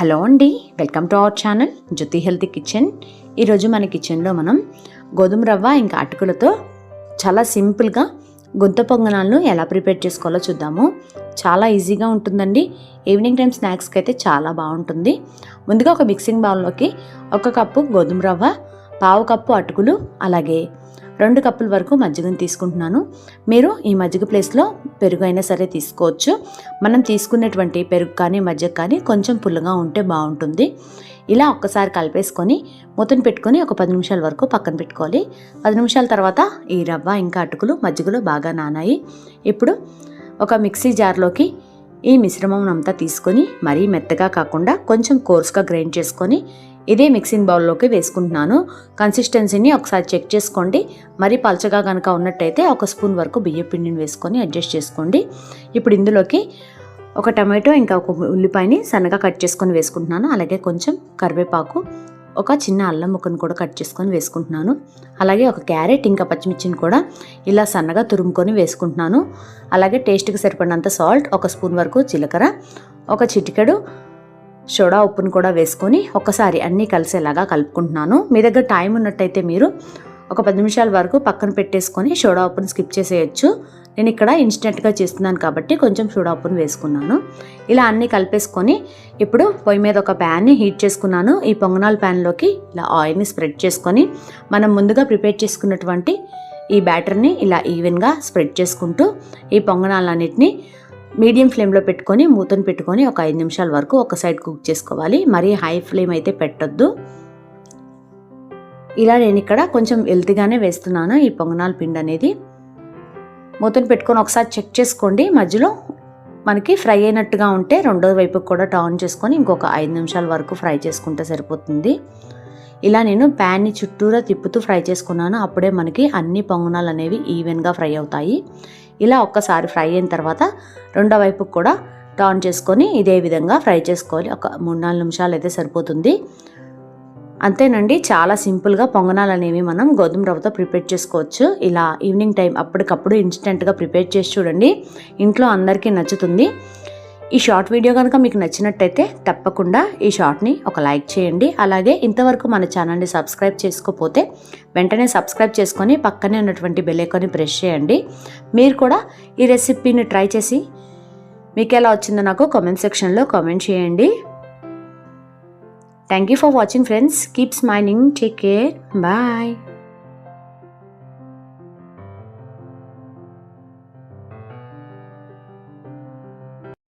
Hello అండి welcome to our channel Jyothi healthy kitchen. ఈరోజు మన కిచెన్లో మనం గోధుమ రవ్వ ఇంకా అటుకులతో చాలా సింపుల్గా గుంత పొంగనాలను ఎలా ప్రిపేర్ చేసుకోవాలో చూద్దాము. చాలా ఈజీగా ఉంటుందండి. ఈవినింగ్ టైం స్నాక్స్కి అయితే చాలా బాగుంటుంది. ముందుగా ఒక మిక్సింగ్ బౌల్లోకి ఒక కప్పు గోధుమ రవ్వ పావు కప్పు అటుకులు అలాగే రెండు కప్పుల వరకు మజ్జిగను తీసుకుంటున్నాను. మీరు ఈ మజ్జిగ ప్లేస్లో పెరుగు అయినా సరే తీసుకోవచ్చు. మనం తీసుకున్నటువంటి పెరుగు కానీ మజ్జిగ కానీ కొంచెం పుల్లగా ఉంటే బాగుంటుంది. ఇలా ఒక్కసారి కలిపేసుకొని మూతను పెట్టుకొని ఒక పది నిమిషాల వరకు పక్కన పెట్టుకోవాలి. పది నిమిషాల తర్వాత ఈ రవ్వ ఇంకా అటుకులు మజ్జిగలో బాగా నానాయి. ఇప్పుడు ఒక మిక్సీ జార్లోకి ఈ మిశ్రమం అంతా తీసుకొని మరీ మెత్తగా కాకుండా కొంచెం కోర్స్గా గ్రైండ్ చేసుకొని ఇదే మిక్సింగ్ బౌల్లోకి వేసుకుంటున్నాను. కన్సిస్టెన్సీని ఒకసారి చెక్ చేసుకోండి. మరీ పలచగా కనుక ఉన్నట్టయితే ఒక స్పూన్ వరకు బియ్య పిండిని వేసుకొని అడ్జస్ట్ చేసుకోండి. ఇప్పుడు ఇందులోకి ఒక టమాటో ఇంకా ఒక ఉల్లిపాయని సన్నగా కట్ చేసుకొని వేసుకుంటున్నాను. అలాగే కొంచెం కరివేపాకు ఒక చిన్న అల్లం ముక్కను కూడా కట్ చేసుకొని వేసుకుంటున్నాను. అలాగే ఒక క్యారెట్ ఇంకా పచ్చిమిర్చిని కూడా ఇలా సన్నగా తురుముకొని వేసుకుంటున్నాను. అలాగే టేస్ట్కి సరిపడినంత సాల్ట్ ఒక స్పూన్ వరకు జీలకర్ర ఒక చిటికెడు సోడా ఉప్పును కూడా వేసుకొని ఒకసారి అన్నీ కలిసేలాగా కలుపుకుంటున్నాను. మీ దగ్గర టైం ఉన్నట్టయితే మీరు ఒక పది నిమిషాల వరకు పక్కన పెట్టేసుకొని సోడా ఉప్పును స్కిప్ చేసేయచ్చు. నేను ఇక్కడ ఇన్స్టెంట్గా చేస్తున్నాను కాబట్టి కొంచెం సోడా వేసుకున్నాను. ఇలా అన్నీ కలిపేసుకొని ఇప్పుడు పొయ్యి మీద ఒక ప్యాన్ని హీట్ చేసుకున్నాను. ఈ పొంగనాల ప్యాన్లోకి ఇలా ఆయిల్ని స్ప్రెడ్ చేసుకొని మనం ముందుగా ప్రిపేర్ చేసుకున్నటువంటి ఈ బ్యాటర్ని ఇలా ఈవెన్గా స్ప్రెడ్ చేసుకుంటూ ఈ పొంగనాలన్నింటినీ మీడియం ఫ్లేమ్లో పెట్టుకొని మూతను పెట్టుకొని ఒక ఐదు నిమిషాల వరకు ఒక సైడ్ కుక్ చేసుకోవాలి. మరీ హై ఫ్లేమ్ అయితే పెట్టొద్దు. ఇలా నేను ఇక్కడ కొంచెం హెల్తీగానే వేస్తున్నాను ఈ పొంగనాల పిండి అనేది. మూతను పెట్టుకొని ఒకసారి చెక్ చేసుకోండి. మధ్యలో మనకి ఫ్రై అయినట్టుగా ఉంటే రెండో వైపుకి కూడా టర్న్ చేసుకొని ఇంకొక ఐదు నిమిషాల వరకు ఫ్రై చేసుకుంటే సరిపోతుంది. ఇలా నేను ప్యాన్ని చుట్టూరా తిప్పుతూ ఫ్రై చేసుకున్నాను. అప్పుడే మనకి అన్ని పొంగనాలు అనేవి ఈవెన్గా ఫ్రై అవుతాయి. ఇలా ఒక్కసారి ఫ్రై అయిన తర్వాత రెండో వైపుకి కూడా టర్న్ చేసుకొని ఇదే విధంగా ఫ్రై చేసుకోవాలి. ఒక మూడు నాలుగు నిమిషాలు అయితే సరిపోతుంది. అంతేనండి చాలా సింపుల్గా పొంగనాలు అనేవి మనం గోధుమ రవ్వతో ప్రిపేర్ చేసుకోవచ్చు. ఇలా ఈవినింగ్ టైం అప్పటికప్పుడు ఇన్స్టెంట్గా ప్రిపేర్ చేసి చూడండి ఇంట్లో అందరికీ నచ్చుతుంది. ఈ షార్ట్ వీడియో కనుక మీకు నచ్చినట్టయితే తప్పకుండా ఈ షార్ట్ని ఒక లైక్ చేయండి. అలాగే ఇంతవరకు మన ఛానల్ని సబ్స్క్రైబ్ చేసుకోకపోతే వెంటనే సబ్స్క్రైబ్ చేసుకొని పక్కనే ఉన్నటువంటి బెలేకొని ప్రెస్ చేయండి. మీరు కూడా ఈ రెసిపీని ట్రై చేసి మీకు ఎలా వచ్చిందో నాకు కామెంట్ సెక్షన్లో కామెంట్ చేయండి. Thank you for watching friends. Keep smiling. Take care. Bye.